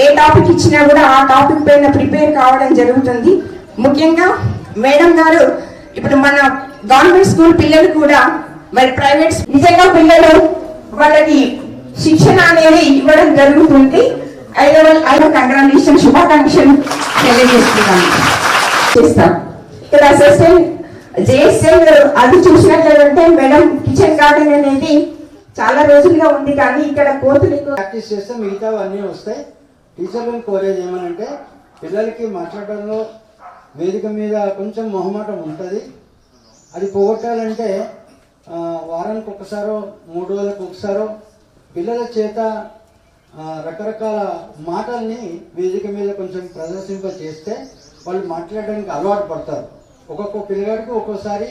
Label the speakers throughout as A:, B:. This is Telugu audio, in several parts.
A: ఏ టాపిక్ ఇచ్చినా కూడా ఆ టాపిక్ పైన ప్రిపేర్ కావడం జరుగుతుంది. ముఖ్యంగా మేడం గారు ఇప్పుడు మన గవర్నమెంట్ స్కూల్ పిల్లలు కూడా మరి ప్రైవేట్ నిజంగా పిల్లలు వాళ్ళకి శిక్షణ అనేది ఇవ్వడం జరుగుతుంది. అయితే వాళ్ళు ఐదు కంగ్రాచులేషన్ శుభాకాంక్షలు తెలియజేస్తున్నాను. చేస్తాం. ఇక్కడ అసిస్టెంట్ జేఎస్ఎల్ అది చూసినట్లయితే మేడం కిచెన్ గార్డెన్ అనేది చాలా రోజులుగా ఉంది కానీ ఇక్కడ కోతులు
B: ప్రాక్టీస్ చేస్తే మిగతా అన్నీ వస్తాయి. టీచర్లను కోరేది ఏమనంటే పిల్లలకి మాట్లాడడంలో వేదిక మీద కొంచెం మొహమాటం ఉంటుంది. అది పోగొట్టాలంటే వారానికి ఒకసారో మూడు రోజులకు ఒకసారో పిల్లల చేత రకరకాల మాటల్ని వేదిక మీద కొంచెం ప్రదర్శింప చేస్తే వాళ్ళు మాట్లాడడానికి అలవాటు పడతారు. ఒక్కొక్క పిల్లగాడికి ఒక్కోసారి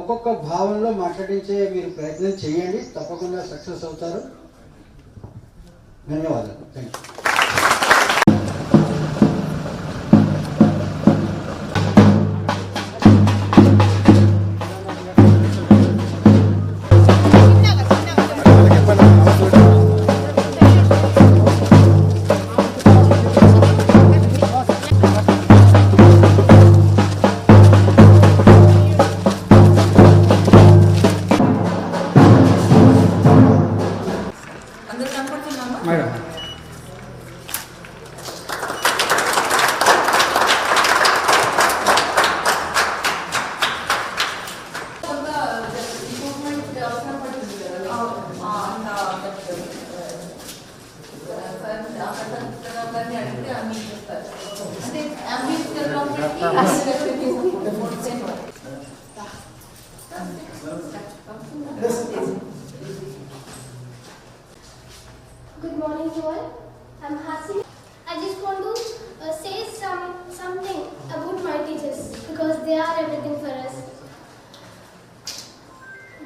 B: ఒక్కొక్క భావంలో మాట్లాడించే మీరు ప్రయత్నం చేయండి. తప్పకుండా సక్సెస్ అవుతారు. ధన్యవాదాలు. Thank you
C: Good morning to all. I'm Hasi. I just want to uh, say some something about my teachers because they are everything for us.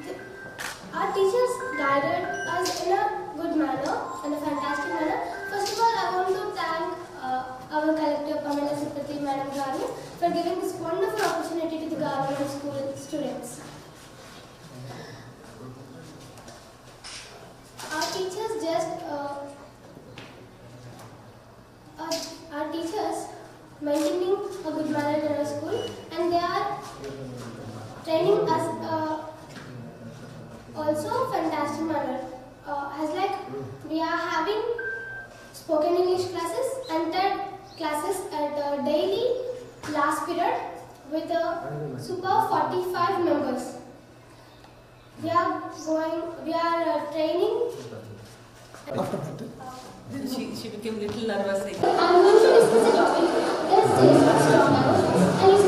C: The- Our teachers guided us in a good manner and a fantastic manner. First of all, I want to thank uh, our collector Pamela Supati Madam Garu for giving this wonderful opportunity to the government school students. Our teachers just uh, our, our teachers maintaining a good manner in our school and they are training us uh, also fantastic manner. Uh, as like we are having spoken English classes and third classes at uh, daily last period with a super 45 members. We are going, we are uh, training.
D: She, she became little nervous
C: I'm going to discuss a topic
E: Thank you.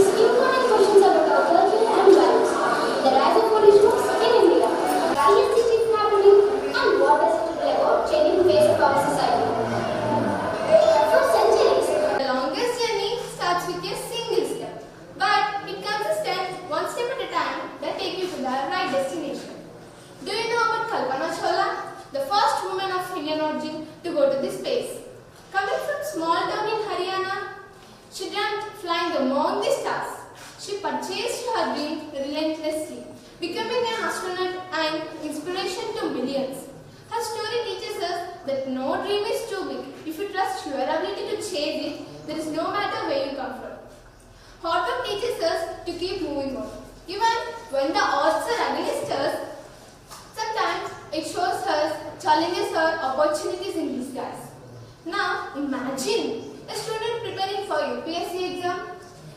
E: And inspiration to millions. Her story teaches us that no dream is too big. If you trust your ability to chase it, there is no matter where you come from. Hard work teaches us to keep moving on. Even when the odds are against us, sometimes it shows us, challenges or opportunities in disguise. Now imagine a student preparing for UPSC exam.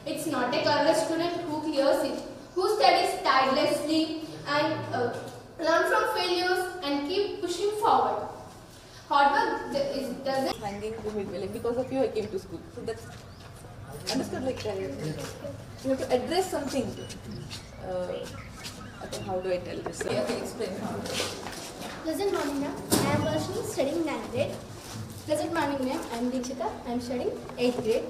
E: It's not a careless student who clears it, who studies tirelessly and uh, learn from failures and keep pushing forward. Hard work is, doesn't
D: hanging to me like because of you I came to school so that's understood like uh, you have to address something uh, okay, how do I tell this okay, okay explain how
C: Pleasant morning, ma'am. I am Varshini, studying 9th grade. Pleasant morning, ma'am. I am Dikshita. I am studying 8th grade.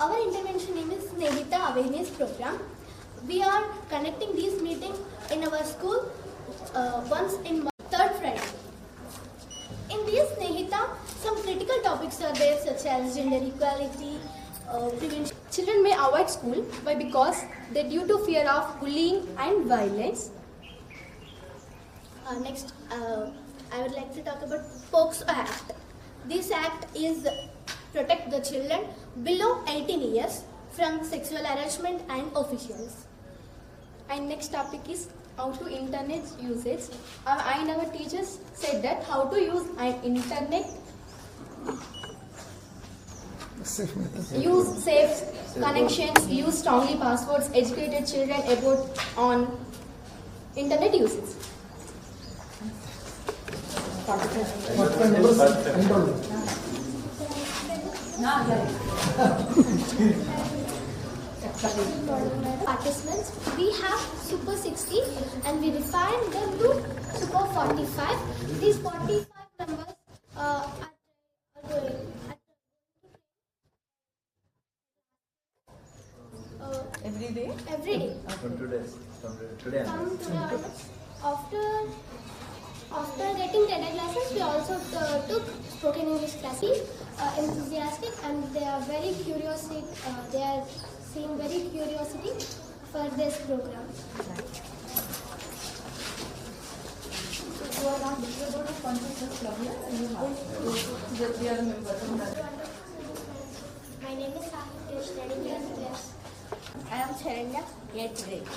C: Our intervention name is Nehita Awareness Program. We are conducting these meetings in our school uh, once in third Friday. In this Nehita, some critical topics are there such as gender equality, uh, prevention.
F: Children may avoid school by because they due to fear of bullying and violence.
C: Uh, next, uh, I would like to talk about POXO Act.
G: This act is protect the children below 18 years from sexual harassment and officials.
E: And next topic is how to internet usage. Our, and our teachers said that how to use an internet. Use safe connections, use strongly passwords, educated children about on internet usage.
G: Participants, we have Super 60 and we refine them to Super 45. These 45 numbers uh, are are going uh,
D: Every day?
G: every day.
H: From today, from today
G: Come to the after after getting TED classes, we also uh, took spoken English classes. Uh, enthusiastic and they are very curious. Uh, they are seeing very curiosity for this program.
D: You are not disabled of consciousness club here and you have. Just we are a member of that.
G: My name is studying.
I: I am Sharanya, 8th grade.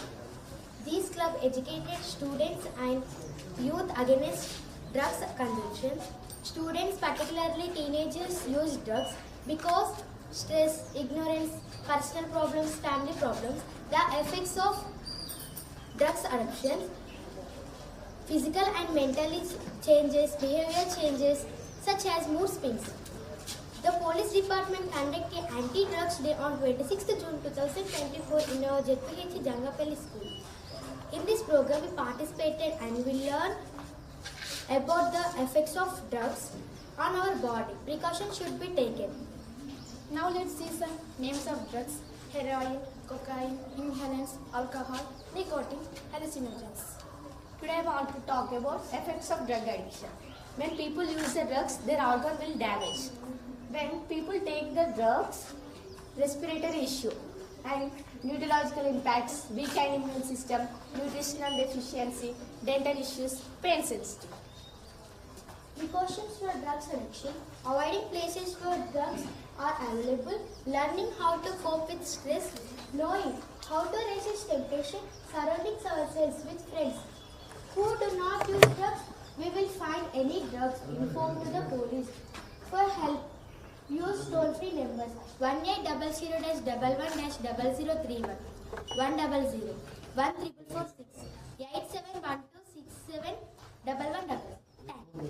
G: These club educated students and youth against drugs consumption. Students, particularly teenagers, use drugs because stress, ignorance, personal problems, family problems, the effects of drugs addiction, physical and mental changes, behavior changes such as mood swings. The police department conducted anti-drugs day on 26th June 2024 in our ZPH Jangapalli school. In this program, we participated and we learned about the effects of drugs on our body. Precautions should be taken.
E: Now let's see some names of drugs. Heroin, cocaine, inhalants, alcohol, nicotine, hallucinogens. Today I want to talk about effects of drug addiction. When people use the drugs, their organ will damage. When people take the drugs, respiratory issue and neurological impacts, weakened immune system, nutritional deficiency, dental issues, pain sensitive.
G: Precautions for drugs addiction. Avoiding places where drugs are available. Learning how to cope with stress. Knowing how to resist temptation. Surrounding ourselves with friends who do not use drugs. We will find any drugs. Inform to the police. For help, use toll-free numbers 1800 dash double one dash double zero three one one double zero one triple four six eight seven one two six seven double one double. Thank you.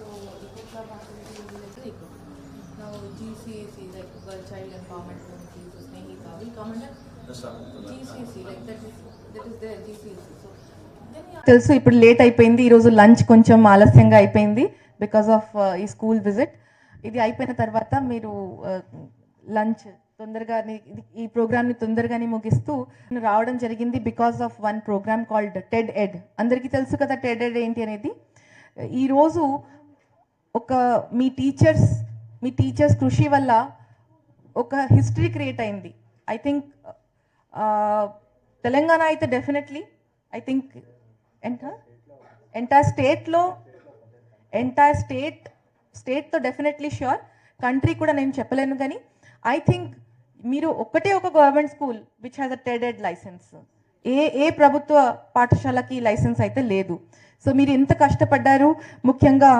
D: So Eco Club activity is like Eco. Now GCAC like Girl Child Empowerment Committee, so Snehita, will come under GCC like that is that is there GCC. So then yeah.
J: తెలుసు ఇప్పుడు లేట్ అయిపోయింది ఈరోజు లంచ్ కొంచెం ఆలస్యంగా అయిపోయింది బికాస్ ఆఫ్ ఈ స్కూల్ విజిట్ ఇది అయిపోయిన తర్వాత మీరు లంచ్ తొందరగానే ఇది- ఈ ప్రోగ్రామ్ని తొందరగానే ముగిస్తూ నేను రావడం జరిగింది because of one program called TED Ed అందరికీ తెలుసు కదా టెడ్ ఎడ్ ఏంటి అనేది ఈరోజు ఒక మీ టీచర్స్ మీ టీచర్స్ కృషి వల్ల ఒక హిస్టరీ క్రియేట్ అయింది. ఐ థింక్ తెలంగాణ అయితే డెఫినెట్లీ ఐ థింక్ ఎంత? ఎంటైర్ స్టేట్లో ఎంటైర్ స్టేట్ స్టేట్తో డెఫినెట్లీ ష్యూర్ కంట్రీ కూడా నేను చెప్పలేను కానీ ఐ థింక్ మీరు ఒక్కటే ఒక government school which has a TED Ed license a a ప్రభుత్వ పాఠశాలకి లైసెన్స్ అయితే లేదు. సో మీరు ఎంత కష్టపడ్డారు? ముఖ్యంగా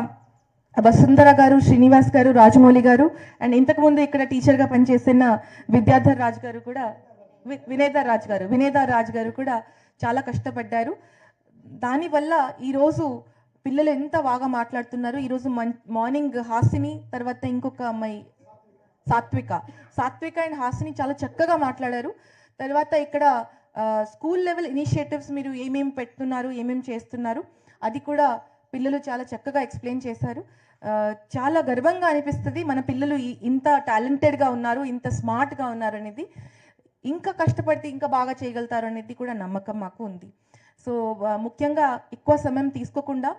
J: వసుంధర గారు శ్రీనివాస్ గారు రాజమౌళి గారు అండ్ ఇంతకుముందు ఇక్కడ టీచర్గా పనిచేసిన విద్యాధర్ రాజ్ గారు కూడా వి- వినేదర్ రాజ్ గారు వినేదర్ రాజ్ గారు కూడా చాలా కష్టపడ్డారు. దానివల్ల ఈరోజు పిల్లలు ఎంత బాగా మాట్లాడుతున్నారు. ఈరోజు మన్ మార్నింగ్ హాసిని తర్వాత ఇంకొక అమ్మాయి సాత్విక. సాత్విక అండ్ హాసిని చాలా చక్కగా మాట్లాడారు. తర్వాత ఇక్కడ స్కూల్ లెవెల్ ఇనిషియేటివ్స్ మీరు ఏమేమి పెడుతున్నారు ఏమేమి చేస్తున్నారు అది కూడా పిల్లలు చాలా చక్కగా ఎక్స్ప్లెయిన్ చేశారు. చాలా గర్వంగా అనిపిస్తుంది మన పిల్లలు ఇంత టాలెంటెడ్గా ఉన్నారు ఇంత స్మార్ట్గా ఉన్నారు అనేది. ఇంకా కష్టపడితే ఇంకా బాగా చేయగలుగుతారు అనేది కూడా నమ్మకం మాకు ఉంది. సో ముఖ్యంగా ఎక్కువ సమయం తీసుకోకుండా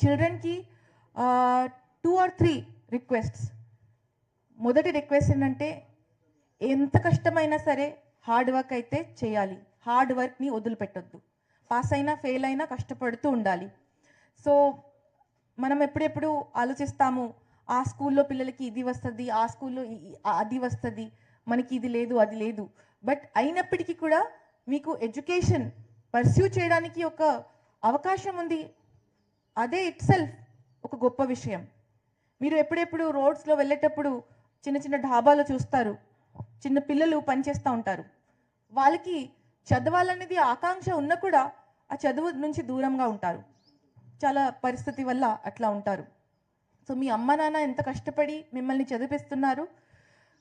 J: చిల్డ్రన్కి టూ ఆర్ త్రీ రిక్వెస్ట్స్ మొదటి రిక్వెస్ట్ ఏంటంటే ఎంత కష్టమైనా సరే హార్డ్ వర్క్ అయితే చేయాలి. హార్డ్ వర్క్ని వదిలిపెట్టొద్దు. పాస్ అయినా ఫెయిల్ అయినా కష్టపడుతూ ఉండాలి. సో మనం ఎప్పుడెప్పుడు ఆలోచిస్తాము ఆ స్కూల్లో పిల్లలకి ఇది వస్తుంది ఆ స్కూల్లో అది వస్తుంది మనకి ఇది లేదు అది లేదు. బట్ అయినప్పటికీ కూడా మీకు ఎడ్యుకేషన్ పర్స్యూ చేయడానికి ఒక అవకాశం ఉంది. అదే ఇట్ సెల్ఫ్ ఒక గొప్ప విషయం. మీరు ఎప్పుడెప్పుడు రోడ్స్లో వెళ్ళేటప్పుడు చిన్న చిన్న ఢాబాలో చూస్తారు చిన్న పిల్లలు పనిచేస్తూ ఉంటారు. వాళ్ళకి చదవాలనేది ఆకాంక్ష ఉన్నా కూడా ఆ చదువు నుంచి దూరంగా ఉంటారు. చాలా పరిస్థితి వల్ల అట్లా ఉంటారు. సో మీ అమ్మ నాన్న ఎంత కష్టపడి మిమ్మల్ని చదివిస్తున్నారు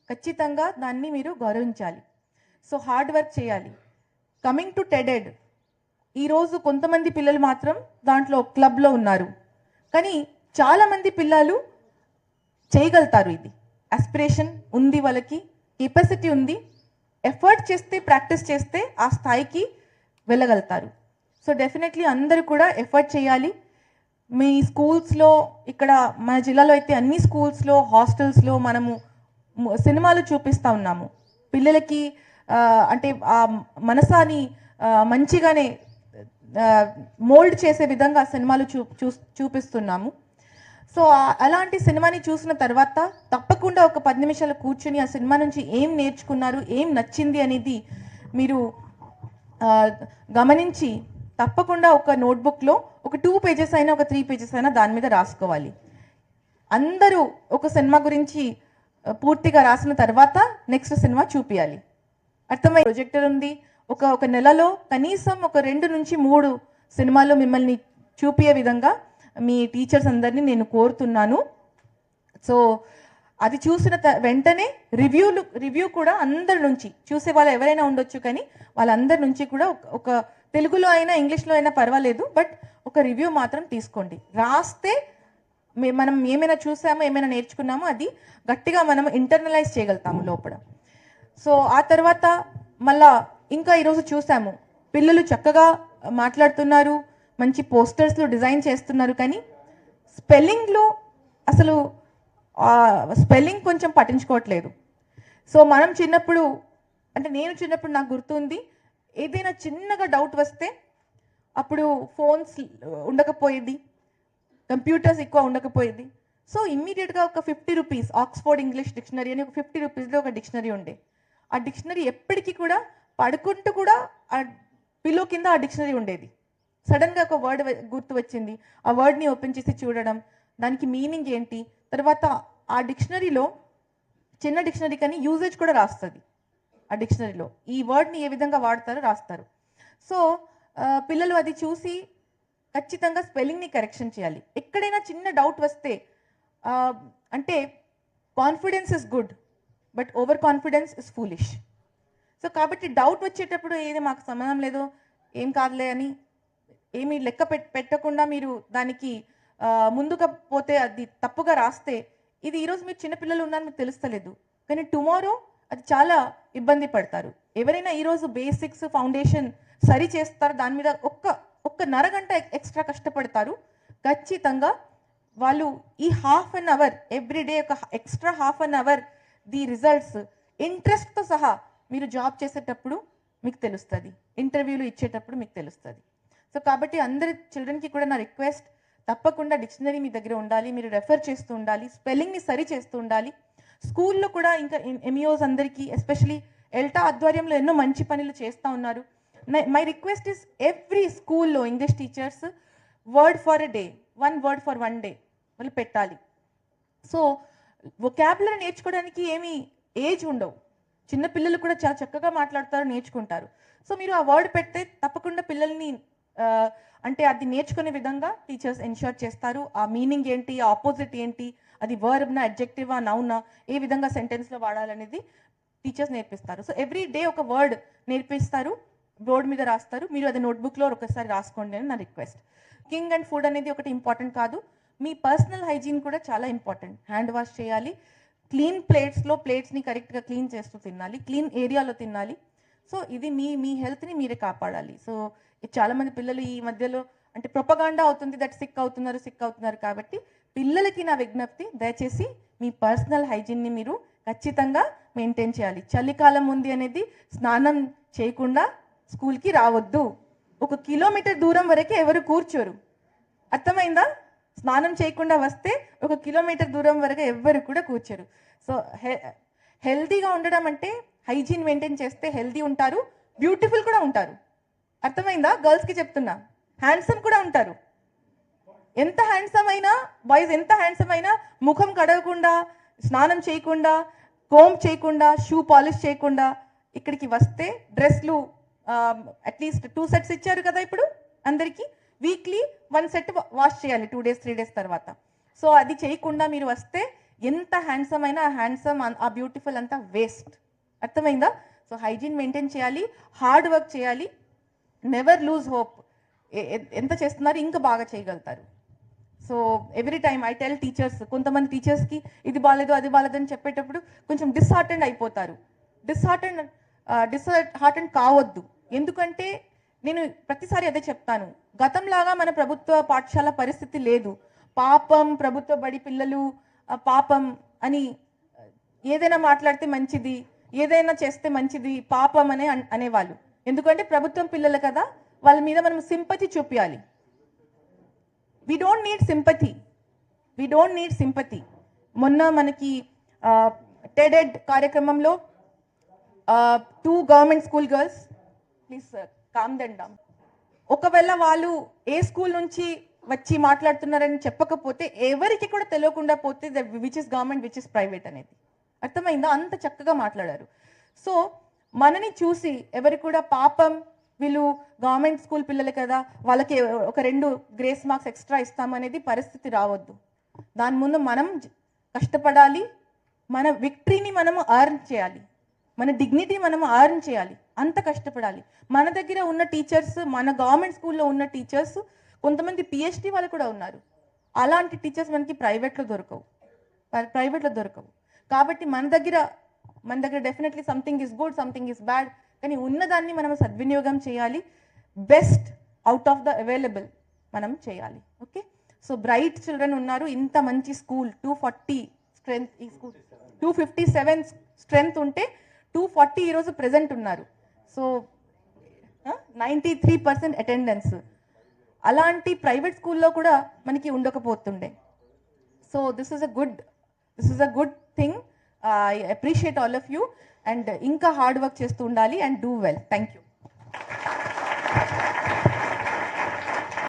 J: ఖచ్చితంగా దాన్ని మీరు గౌరవించాలి. సో హార్డ్ వర్క్ చేయాలి. కమింగ్ టు టెడెడ్ ఈరోజు కొంతమంది పిల్లలు మాత్రం దాంట్లో క్లబ్లో ఉన్నారు. కానీ చాలామంది పిల్లలు చేయగలుగుతారు ఇది. అస్పిరేషన్ ఉంది వాళ్ళకి కెపాసిటీ ఉంది. ఎఫర్ట్ చేస్తే ప్రాక్టీస్ చేస్తే ఆ స్థాయికి వెళ్ళగలుగుతారు. సో డెఫినెట్లీ అందరూ కూడా ఎఫర్ట్ చేయాలి. మీ స్కూల్స్లో ఇక్కడ మన జిల్లాలో అయితే అన్ని స్కూల్స్లో హాస్టల్స్లో మనము సినిమాలు చూపిస్తూ ఉన్నాము. పిల్లలకి అంటే ఆ మనసాని మంచిగానే మోల్డ్ చేసే విధంగా సినిమాలు చూ చూ చూపిస్తున్నాము. సో అలాంటి సినిమాని చూసిన తర్వాత తప్పకుండా ఒక పది నిమిషాలు కూర్చుని ఆ సినిమా నుంచి ఏం నేర్చుకున్నారు ఏం నచ్చింది అనేది మీరు గమనించి తప్పకుండా ఒక నోట్బుక్లో ఒక టూ పేజెస్ అయినా ఒక త్రీ పేజెస్ అయినా దాని మీద రాసుకోవాలి. అందరూ ఒక సినిమా గురించి పూర్తిగా రాసిన తర్వాత నెక్స్ట్ సినిమా చూపించాలి అర్థమై ప్రొజెక్టర్ ఉంది. ఒక ఒక నెలలో కనీసం ఒక రెండు నుంచి మూడు సినిమాలు మిమ్మల్ని చూపించే విధంగా మీ టీచర్స్ అందరినీ నేను కోరుతున్నాను. సో అది చూసిన త- వెంటనే రివ్యూలు రివ్యూ కూడా అందరి నుంచి చూసే వాళ్ళు ఎవరైనా ఉండొచ్చు కానీ వాళ్ళందరి నుంచి కూడా ఒక తెలుగులో అయినా ఇంగ్లీష్లో అయినా పర్వాలేదు బట్ ఒక రివ్యూ మాత్రం తీసుకోండి. రాస్తే మే- మనం ఏమైనా చూసామో ఏమైనా నేర్చుకున్నామో అది గట్టిగా మనం ఇంటర్నలైజ్ చేయగలుగుతాము లోపల. సో ఆ తర్వాత మళ్ళా ఇంకా ఈరోజు చూసాము. పిల్లలు చక్కగా మాట్లాడుతున్నారు మంచి పోస్టర్స్లో డిజైన్ చేస్తున్నారు కానీ స్పెల్లింగ్లో అసలు స్పెల్లింగ్ కొంచెం పట్టించుకోవట్లేదు. సో మనం చిన్నప్పుడు అంటే నేను చిన్నప్పుడు నాకు గుర్తుంది ఏదైనా చిన్నగా డౌట్ వస్తే అప్పుడు ఫోన్స్ ఉండకపోయేది కంప్యూటర్స్ ఎక్కువ ఉండకపోయేది. సో ఇమ్మీడియట్గా ఒక fifty rupees Oxford English dictionary అని ఒక ఫిఫ్టీ రూపీస్లో ఒక డిక్షనరీ ఉండే. ఆ డిక్షనరీ ఎప్పటికీ కూడా పడుకుంటూ కూడా ఆ పిల్లో కింద ఆ డిక్షనరీ ఉండేది. సడన్గా ఒక వర్డ్ గుర్తు వచ్చింది. ఆ వర్డ్ని ఓపెన్ చేసి చూడడం దానికి మీనింగ్ ఏంటి? తర్వాత ఆ డిక్షనరీలో చిన్న డిక్షనరీ కానీ యూజేజ్ కూడా రాస్తుంది. ఆ డిక్షనరీలో. ఈ వర్డ్ని ఏ విధంగా వాడతారో రాస్తారు. సో పిల్లలు అది చూసి ఖచ్చితంగా స్పెల్లింగ్ని కరెక్షన్ చేయాలి. ఎక్కడైనా చిన్న డౌట్ వస్తే అంటే confidence is good but over confidence is foolish. So కాబట్టి డౌట్ వచ్చేటప్పుడు ఏది మాకు సంబంధం లేదు ఏం కాదులే అని ఏమీ లెక్క పెట్టకుండా మీరు దానికి ముందుగా పోతే అది తప్పుగా రాస్తే ఇది ఈరోజు మీరు చిన్నపిల్లలు ఉన్నారని మీకు తెలుస్తలేదు. కానీ టుమారో అది చాలా ఇబ్బంది పడతారు. ఎవరైనా ఈరోజు బేసిక్స్ ఫౌండేషన్ సరి చేస్తారు దాని మీద ఒక్క ఒక్క నరగంట ఎక్స్ట్రా కష్టపడతారు. ఖచ్చితంగా వాళ్ళు ఈ హాఫ్ అన్ అవర్ ఎవ్రీడే ఒక extra half an hour the results ఇంట్రెస్ట్తో సహా మీరు జాబ్ చేసేటప్పుడు మీకు తెలుస్తుంది. ఇంటర్వ్యూలు ఇచ్చేటప్పుడు మీకు తెలుస్తుంది. సో కాబట్టి అందరి చిల్డ్రన్కి కూడా నా రిక్వెస్ట్ తప్పకుండా డిక్షనరీ మీ దగ్గర ఉండాలి మీరు రెఫర్ చేస్తూ ఉండాలి స్పెల్లింగ్ని సరి చేస్తూ ఉండాలి. స్కూల్లో కూడా ఇంకా ఎంఈఓస్ అందరికీ ఎస్పెషలీ ఎల్టా ఆధ్వర్యంలో ఎన్నో మంచి పనులు చేస్తూ ఉన్నారు. మై రిక్వెస్ట్ ఇస్ ఎవ్రీ స్కూల్లో English teachers word for a day one word for one day వాళ్ళు పెట్టాలి. సో వొకాబులరీ నేర్చుకోవడానికి ఏమి ఏజ్ ఉండవు. చిన్న పిల్లలు కూడా చాలా చక్కగా మాట్లాడతారు నేర్చుకుంటారు. సో మీరు ఆ వర్డ్ పెడితే తప్పకుండా పిల్లల్ని అంటే అది నేర్చుకునే విధంగా టీచర్స్ ఎన్షూర్ చేస్తారు. ఆ మీనింగ్ ఏంటి ఆ ఆపోజిట్ ఏంటి అది వర్బ్నా అడ్జెక్టివా నౌనా ఏ విధంగా సెంటెన్స్లో వాడాలనేది టీచర్స్ నేర్పిస్తారు. సో ఎవ్రీ డే ఒక వర్డ్ నేర్పిస్తారు బోర్డ్ మీద రాస్తారు. మీరు అది నోట్బుక్లో ఒకసారి రాసుకోండి అని నా రిక్వెస్ట్ కింగ్ అండ్ ఫుడ్ అనేది ఒకటి ఇంపార్టెంట్ కాదు. మీ పర్సనల్ హైజీన్ కూడా చాలా ఇంపార్టెంట్ హ్యాండ్ వాష్ చేయాలి. క్లీన్ ప్లేట్స్లో ప్లేట్స్ని కరెక్ట్గా క్లీన్ చేస్తూ తినాలి. క్లీన్ ఏరియాలో తినాలి. సో ఇది మీ మీ హెల్త్ని మీరే కాపాడాలి. సో చాలామంది పిల్లలు ఈ మధ్యలో అంటే ప్రొపగాండా అవుతుంది దట్ సిక్ అవుతున్నారు సిక్ అవుతున్నారు కాబట్టి పిల్లలకి నా విజ్ఞప్తి దయచేసి మీ పర్సనల్ హైజీన్ని మీరు ఖచ్చితంగా మెయింటైన్ చేయాలి. చలికాలం ఉంది అనేది స్నానం చేయకుండా స్కూల్కి రావద్దు. ఒక కిలోమీటర్ దూరం వరకే ఎవరు కూర్చోరు. అర్థమైందా? స్నానం చేయకుండా వస్తే ఒక కిలోమీటర్ దూరం వరకు ఎవ్వరు కూడా కూర్చోరు. సో హె హెల్తీగా ఉండడం అంటే హైజీన్ మెయింటైన్ చేస్తే హెల్తీ ఉంటారు బ్యూటిఫుల్ కూడా ఉంటారు. అర్థమైందా? గర్ల్స్కి చెప్తున్నా. హ్యాండ్సమ్ కూడా ఉంటారు. ఎంత హ్యాండ్సమ్ అయినా బాయ్స్ ఎంత హ్యాండ్సమ్ అయినా ముఖం కడగకుండా స్నానం చేయకుండా కోమ్ చేయకుండా షూ పాలిష్ చేయకుండా ఇక్కడికి వస్తే డ్రెస్లు అట్లీస్ట్ టూ సెట్స్ ఇచ్చారు కదా ఇప్పుడు అందరికీ. వీక్లీ వన్ సెట్ వాష్ చేయాలి టూ డేస్ త్రీ డేస్ తర్వాత. సో అది చేయకుండా మీరు వస్తే ఎంత హ్యాండ్సమ్ అయినా ఆ హ్యాండ్సమ్ ఆ బ్యూటిఫుల్ అంతా వేస్ట్ అర్థమైందా? సో హైజీన్ మెయింటైన్ చేయాలి హార్డ్ వర్క్ చేయాలి నెవర్ లూజ్ హోప్ ఎంత చేస్తున్నారు ఇంకా బాగా చేయగలుగుతారు. So every time I tell teachers కొంతమంది టీచర్స్కి ఇది బాగాలేదు అది బాగాలేదు అని చెప్పేటప్పుడు కొంచెం డిస్హార్టెండ్ అయిపోతారు. డిస్హార్టెండ్ డిస్హార్టెండ్ కావద్దు. ఎందుకంటే నేను ప్రతిసారి అదే చెప్తాను. గతంలాగా మన ప్రభుత్వ పాఠశాల పరిస్థితి లేదు. పాపం ప్రభుత్వ బడి పిల్లలు పాపం అని ఏదైనా మాట్లాడితే మంచిది ఏదైనా చేస్తే మంచిది పాపం అనే అనేవాళ్ళు. ఎందుకంటే ప్రభుత్వం పిల్లలు కదా వాళ్ళ మీద మనం సింపతి చూపించాలి we don't need sympathy we don't need sympathy మొన్న మనకి టెడెడ్ కార్యక్రమంలో two government school girls please come then ఒకవేళ వాళ్ళు ఏ స్కూల్ నుంచి వచ్చి మాట్లాడుతున్నారని చెప్పకపోతే ఎవరికి కూడా తెలియకుండా పోతే which is government which is private అనేది. అర్థమైందా? అంత చక్కగా మాట్లాడారు. సో మనని చూసి ఎవరు కూడా పాపం వీళ్ళు గవర్నమెంట్ స్కూల్ పిల్లలు కదా వాళ్ళకి ఒక రెండు గ్రేస్ మార్క్స్ ఎక్స్ట్రా ఇస్తామనేది పరిస్థితి రావద్దు. దాని ముందు మనం కష్టపడాలి మన విక్టరీని మనము అర్న్ చేయాలి మన డిగ్నిటీ మనము అర్న్ చేయాలి అంత కష్టపడాలి. మన దగ్గర ఉన్న టీచర్స్ మన గవర్నమెంట్ స్కూల్లో ఉన్న టీచర్స్ కొంతమంది పిహెచ్డి వాళ్ళు కూడా ఉన్నారు. అలాంటి టీచర్స్ మనకి ప్రైవేట్లో దొరకవు. ప్రైవేట్లో దొరకవు. కాబట్టి మన దగ్గర మన దగ్గర definitely something is good something is bad కానీ ఉన్నదాన్ని మనం సద్వినియోగం చేయాలి. Best out of the available మనం చేయాలి. ఓకే? సో బ్రైట్ చిల్డ్రన్ ఉన్నారు. ఇంత మంచి స్కూల్. టూ ఫార్టీ స్ట్రెంత్ ఈ school. Two fifty seven strength ఉంటే టూ ఫార్టీ ఈరోజు ప్రెజెంట్ ఉన్నారు. So ninety three percent attendance. అలాంటి ప్రైవేట్ స్కూల్లో కూడా మనకి ఉండకపోతుండే. So this is a good this is a good thing I appreciate all of you and ఇంకా హార్డ్ వర్క్ చేస్తూ ఉండాలి and do well. Thank you